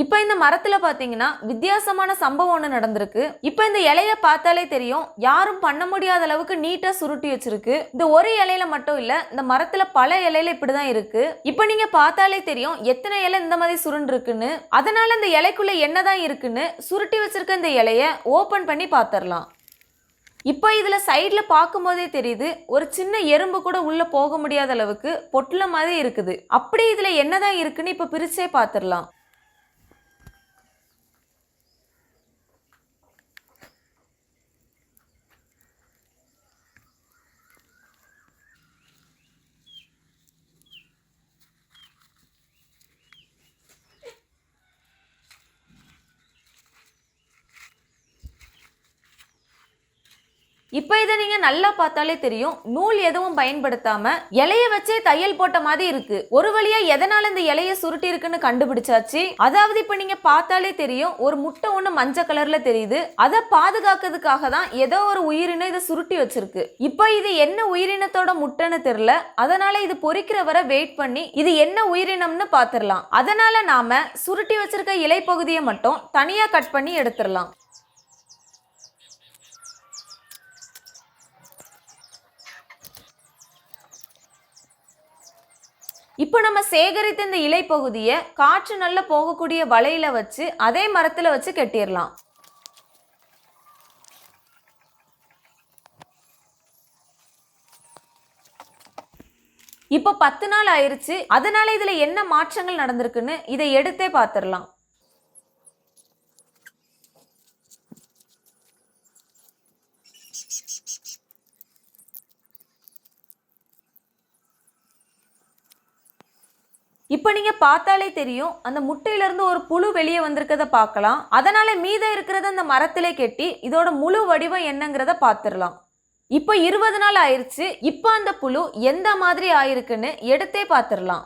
இப்போ இந்த மரத்துல பாத்தீங்கன்னா வித்தியாசமான சம்பவம் ஒன்று நடந்திருக்கு. இப்போ இந்த இலைய பார்த்தாலே தெரியும் யாரும் பண்ண முடியாத அளவுக்கு நீட்டா சுருட்டி வச்சிருக்கு. இந்த ஒரு இலையில மட்டும் இல்ல இந்த மரத்துல பல இலையில இப்படிதான் இருக்கு. இப்போ நீங்க பார்த்தாலே தெரியும் எத்தனை இலை இந்த மாதிரி சுருண்டு இருக்குன்னு அதனால இந்த இலைக்குள்ள என்னதான் இருக்குன்னு சுருட்டி வச்சிருக்க இந்த இலைய ஓபன் பண்ணி பார்த்துடலாம் இப்போ இதில் சைடில் பார்க்கும்போதே தெரியுது ஒரு சின்ன எறும்பு கூட உள்ள போக முடியாத அளவுக்கு பொட்டில் மாதிரி இருக்குது. அப்படி இதில் என்னதான் இருக்குன்னு இப்போ பிரிச்சே பார்த்துடலாம் இப்போ இதை நீங்க நல்லா பார்த்தாலே தெரியும். நூல் எதுவும் பயன்படுத்தாம இலைய வச்சே தையல் போட்ட மாதிரி இருக்கு. ஒரு வழியா எதனால இந்த இலைய சுருட்டி இருக்குன்னு கண்டுபிடிச்சாச்சு? அதாவது இப்போ நீங்க பார்த்தாலே தெரியும். ஒரு முட்டை ஒண்ணு மஞ்சள் கலர்ல தெரியுது. அதை பாதுகாக்கிறதுக்காக தான் ஏதோ ஒரு உயிரினம் இதை சுருட்டி வச்சிருக்கு. இப்போ இது என்ன உயிரினத்தோட முட்டைன்னு தெரியல. அதனால இது பொறிக்கிற வரை வெயிட் பண்ணி இது என்ன உயிரினம்னு பார்த்துடலாம் அதனால நாம சுருட்டி வச்சிருக்க இலை பகுதியை மட்டும் தனியா கட் பண்ணி எடுத்துடலாம் இப்போ நம்ம சேகரித்த இந்த இலை பகுதியை காற்று நல்லா போகக்கூடிய வலையில வச்சு அதே மரத்துல வச்சு கட்டிடலாம். இப்போ பத்து நாள் ஆயிருச்சு. அதனால இதுல என்ன மாற்றங்கள் நடந்திருக்குன்னு இதை எடுத்தே பார்த்துடலாம் இப்போ நீங்கள் பார்த்தாலே தெரியும் அந்த முட்டையிலேருந்து ஒரு புழு வெளியே வந்திருக்கிறத பார்க்கலாம். அதனால் மீதம் இருக்கிறத அந்த மரத்திலே கெட்டி இதோட முழு வடிவம் என்னங்கிறத பார்த்துடலாம். இப்போ இருபது நாள் ஆயிடுச்சு இப்போ அந்த புழு எந்த மாதிரி ஆயிருக்குன்னு எடுத்தே பார்த்துடலாம்.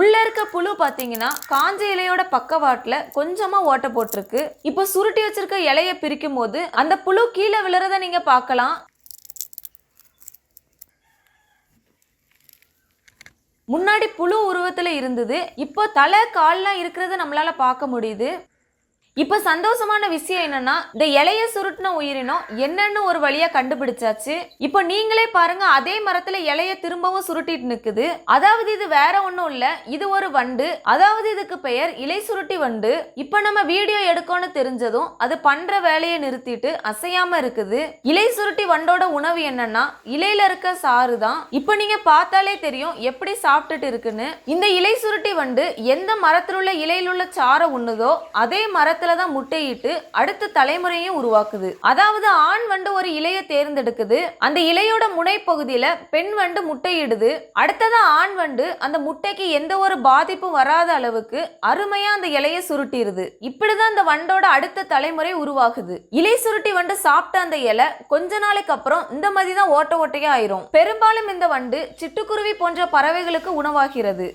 உள்ளே இருக்க புழு பார்த்தீங்கன்னா காஞ்ச இலையோட பக்கவாட்டில் கொஞ்சமாக ஓட்டை போட்டிருக்கு. இப்போ சுருட்டி வச்சிருக்க இலையை பிரிக்கும் போது அந்த புழு கீழே விழுறத நீங்கள் பார்க்கலாம். முன்னாடி புழு உருவத்துல இருந்தது இப்போ தலை கால்லாம் இருக்கிறத நம்மளால பார்க்க முடியுது. இப்போ சந்தோஷமான விஷயம் என்னன்னா இந்த இலைய சுருட்டின உயிரினம் என்னன்னு ஒரு வழியா கண்டுபிடிச்சாச்சு. இப்போ நீங்களே பாருங்க அதே மரத்துல இலைய திரும்பவும் சுருட்டிட்டு நிக்குது. அதாவது இது வேற ஒண்ணும் இல்ல இது ஒரு வண்டு. அதாவது இதுக்கு பெயர் இலை சுருட்டி வண்டு. இப்போ நம்ம வீடியோ எடுக்கோன்னு தெரிஞ்சதும் அது பண்ற வேலையை நிறுத்திட்டு அசையாம இருக்குது. இலை சுருட்டி வண்டோட உணவு என்னன்னா இலையில இருக்க சாறு தான். இப்போ நீங்க பார்த்தாலே தெரியும் எப்படி சாப்பிட்டுட்டு இருக்குன்னு. இந்த இலை சுருட்டி வண்டு எந்த மரத்தில் உள்ள இலையில் உள்ள சாரை உண்ணுதோ அதே மரத்துல தான் முட்டையிட்டு அடுத்த தலைமுறையும் உருவாக்குது. அதாவது ஆண் வண்டு ஒரு இலையை தேர்ந்தெடுக்குது. அந்த இலையோட முனைப்பகுதியில பெண் வண்டு முட்டையிடுது. அடுத்ததா ஆண் வண்டு அந்த முட்டைக்கு எந்த ஒரு பாதிப்பும் வராத அளவுக்கு அருமையா அந்த இலையை சுருட்டிடுது இப்படிதான் அந்த வண்டோட அடுத்த தலைமுறை உருவாகுது. இலை சுருட்டி வண்டு சாப்பிட்ட அந்த இலை கொஞ்ச நாளைக்கு அப்புறம் இந்த மாதிரி தான் ஓட்ட ஓட்டையா ஆயிரும். பெரும்பாலும் இந்த வண்டு சிட்டுக்குருவி போன்ற பறவைகளுக்கு உணவாகிறது.